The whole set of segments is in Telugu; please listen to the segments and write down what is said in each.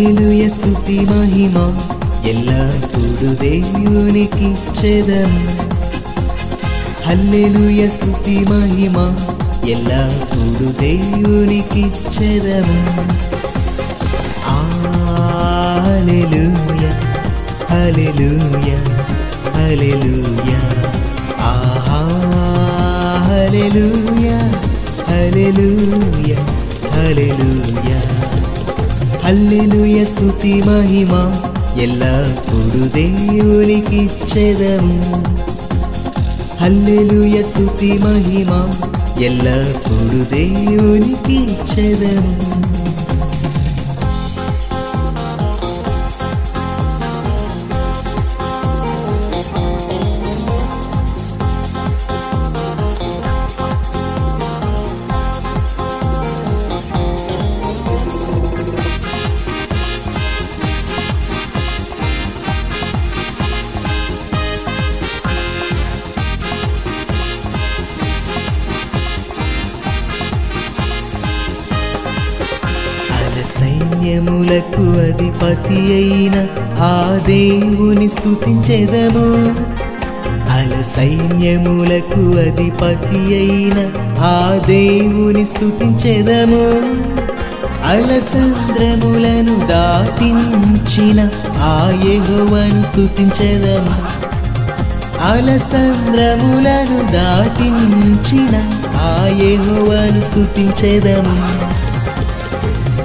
హల్లెలూయ స్తుతి మహిమ. ఎల్లప్పుడు దేవునికి చెదం హల్లెలూయ స్తుతి మహిమ. ఎల్లప్పుడు దేవునికి చెదం హల్లెలూయ హల్లెలూయ హల్లెలూయ. ఆహా హల్లెలూయ హల్లెలూయ హల్లెలూయ. హల్లెలూయ స్తుతి మహిమ ఎల్లప్పుడు దేవునికి చెదము హల్లెలూయ స్తుతి మహిమ ఎల్లప్పుడు దేవునికి చెదము సైన్యములకు అధిపతి అయిన ఆ దేవుని స్థుతించెదము అల సైన్యములకు అధిపతి అయిన ఆ దేవుని స్థుతించెదము అలసంద్రములను దాటించిన ఆ యెహోవాను స్థుతించెదము అలసంద్రములను దాటించిన ఆ యెహోవాను స్థుతించెదము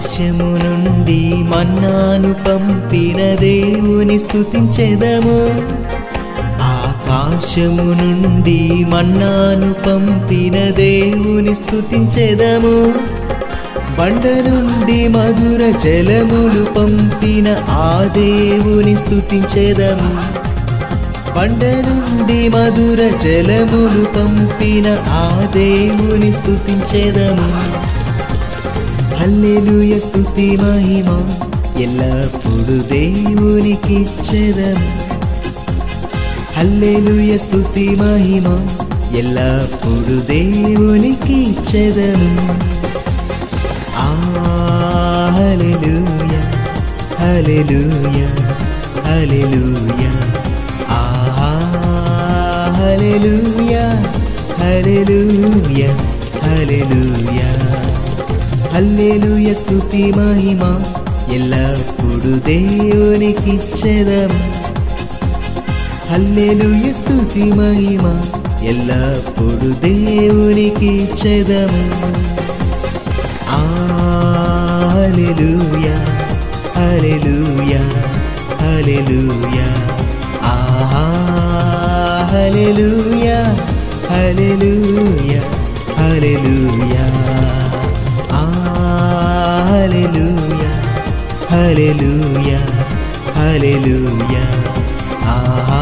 ఆకాశము నుండి మన్నాను పంపిన దేవుని స్థుతించెదము ఆకాశము నుండి మన్నాను పంపిన దేవుని స్థుతించెదము బండ నుండి మధుర జలములు పంపిన ఆ దేవుని స్థుతించెదము బండ నుండి మధుర జలములు పంపిన ఆ దేవుని స్థుతించెదము హల్లెలూయ స్థుతి మహిమ. ఎల్లప్పుడు దేవునికి చెదం హల్లెలూయ స్థుతి మహిమ. ఎల్లప్పుడు దేవునికి చెదం హల్లెలూయ హల్లెలూయ హల్లెలూయ. ఆహా హల్లెలూయ హల్లెలూయ హల్లెలూయ. హల్లెలూయ స్తుతి మహిమ. ఎల్లప్పుడు దేవునికి చెదము హల్లెలూయ స్తుతి మహిమ. ఎల్లప్పుడు దేవునికి చెదము హల్లెలూయ హల్లెలూయ. హల్లెలూయ ఆహా హల్లెలూయ హల్లెలూయ హల్లెలూయ. హల్లెలూయ హల్లెలూయ హల్లెలూయ ఆహా